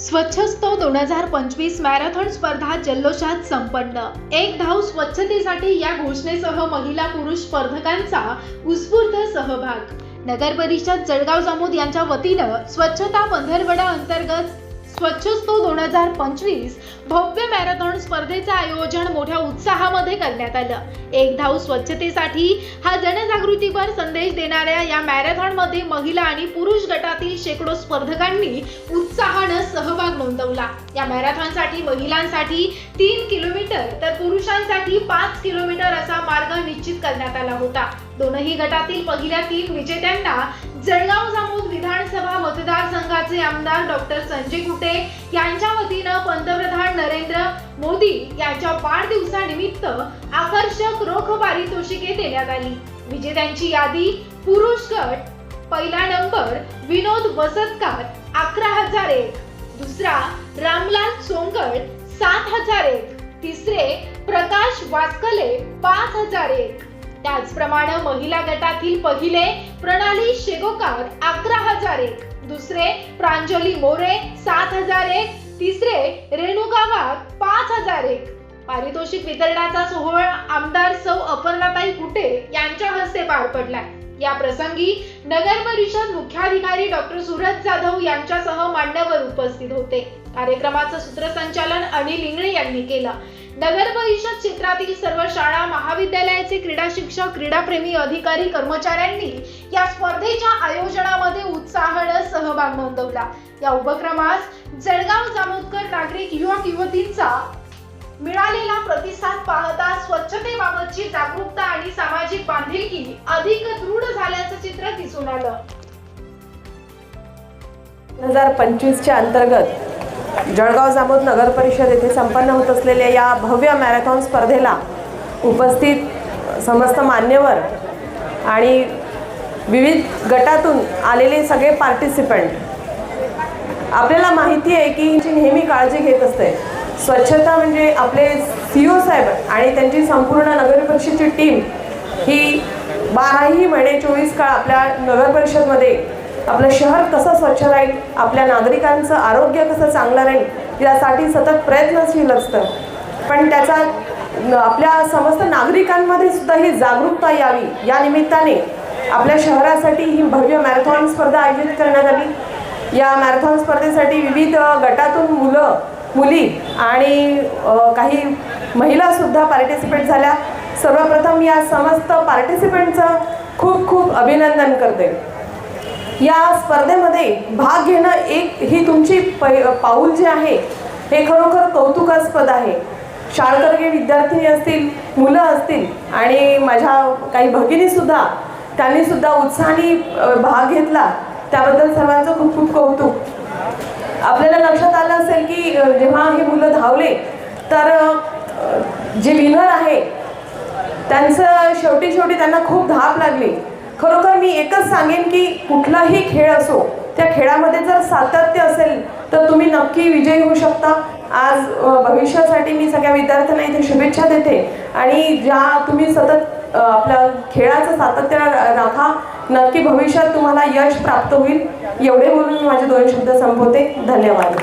स्वच्छस्तव दोन हजार पंचवीस मॅरेथॉन स्पर्धा जल्लोषात संपन्न. एक धाव स्वच्छतेसाठी या घोषणेसह महिला पुरुष स्पर्धकांचा उत्स्फूर्त सहभाग. नगर परिषद जळगाव जामोद यांच्या वतीनं स्वच्छता पंधरवडा अंतर्गत स्वच्छस्तव दोन हजार पंचवीस भव्य मॅरेथॉन स्पर्धेचं आयोजन मोठ्या उत्साहामध्ये करण्यात आलं. एक धाव स्वच्छतेसाठी हा जनजागृतीपर संदेश देणाऱ्या या मॅरेथॉनमध्ये महिला आणि पुरुष गटातील शेकडो स्पर्धकांनी उत्साहानं सहभाग नोंदवला. या मॅरेथॉनसाठी महिलांसाठी तीन किलोमीटर तर पुरुषांसाठी पाच किलोमीटर असा मार्ग निश्चित करण्यात आला होता. दोनही गटातील पहिल्या तीन विजेत्यांना जळगाव जामोद विधान आमदार डॉक्टर संजय कुटे यांच्या वतीनं पंतप्रधान नरेंद्र मोदी यांच्या वाढदिवसानिमित्त आकर्षक रोख पारितोषिके देण्यात आली. विजेत्यांची यादी पुरुष गट पहिला नंबर विनोद वसतकार अकरा हजार एक. दुसरा रामलाल सोंगड सात हजार एक. तिसरे प्रकाश वास्कले पाच हजार एक. त्याचप्रमाणे महिला गटातील पहिले प्रणाली शेगोकार अकरा हजार एक दुसरे प्रांजली मोरे सात हजार एक तिसरे रेणुका वाघ पाच हजार एक. पारितोषिक वितरणाचा सोहळा आमदार सौ अपर्णाताई कुटे यांच्या हस्ते पार पडलाय. या प्रसंगी नगर परिषद मुख्याधिकारी डॉक्टर सुरज जाधव यांच्यासह मान्यवर उपस्थित होते. कार्यक्रमाचं सूत्रसंचालन अनिल इंगळे यांनी केलं. नगर परिषद क्षेत्रातील सर्व शाळा महाविद्यालयाचे क्रीडा शिक्षक क्रीडाप्रेमी अधिकारी कर्मचाऱ्यांनी या स्पर्धेच्या आयोजनामध्ये उत्साहानं सहभाग नोंदवला. या उपक्रमास जळगाव जामोदकर नागरिक युवक युवतींचा मिळालेला प्रतिसाद पाहता स्वच्छतेबाबतची जागरूकता आणि सामाजिक बांधिलकी अधिक दृढ झाल्याचं चित्र दिसून आलं. दोन हजार पंचवीसच्या अंतर्गत जळगाव जामोद नगर परिषद येथे संपन्न होत असलेल्या या भव्य मॅरेथॉन स्पर्धेला उपस्थित समस्त मान्यवर आणि विविध गटातून आलेले सगळे पार्टिसिपंट आपल्याला माहिती आहे की जी नेहमी काळजी घेत असते. स्वच्छता म्हणजे आपले सी ओ साहेब आणि त्यांची संपूर्ण नगरपरिषदची टीम ही बाराही महिने चोवीस काळ आपल्या नगर परिषदमध्ये आपलं शहर कसं स्वच्छ राहील आपल्या नागरिकांचं आरोग्य कसं चांगलं राहील यासाठी सतत प्रयत्नशील असतं. पण त्याचा आपल्या समस्त नागरिकांमध्ये सुद्धा ही जागरूकता यावी या निमित्ताने आपल्या शहरासाठी ही भव्य मॅरेथॉन स्पर्धा आयोजित करण्यात आली. या मॅरेथॉन स्पर्धेसाठी विविध गटातून मुलं मुली आणि काही महिलासुद्धा पार्टिसिपेट झाल्या. सर्वप्रथम या समस्त पार्टिसिपेंटचं खूप खूप अभिनंदन करते. या स्पर्धेमध्ये भाग घेणं एक ही तुमची पै पाऊल जे आहे हे खरोखर कौतुकास्पद आहे. शाळकर्गे विद्यार्थिनी असतील मुलं असतील आणि माझ्या काही भगिनीसुद्धा त्यांनीसुद्धा उत्साहाने भाग घेतला त्याबद्दल सर्वांचं खूप खूप कौतुक. आपल्याला लक्षात आलं असेल की जेव्हा हे मुलं धावले तर जे विनर आहे त्यांचं शेवटी शेवटी त्यांना खूप धाप लागली. खरोखर मी एकच सांगेन की कुठलाही खेळ असो त्या खेळामध्ये जर सातत्य असेल तर तुम्ही नक्की विजयी होऊ शकता. आज भविष्यासाठी मी सगळ्या विद्यार्थ्यांना इथे शुभेच्छा देते. आणि ज्या तुम्ही सतत आपल्या खेळाचं सातत्य रा- राखा नक्की भविष्यात तुम्हाला यश प्राप्त होईल. एवढे बोलून मी माझे दोन शब्द संपवते. धन्यवाद.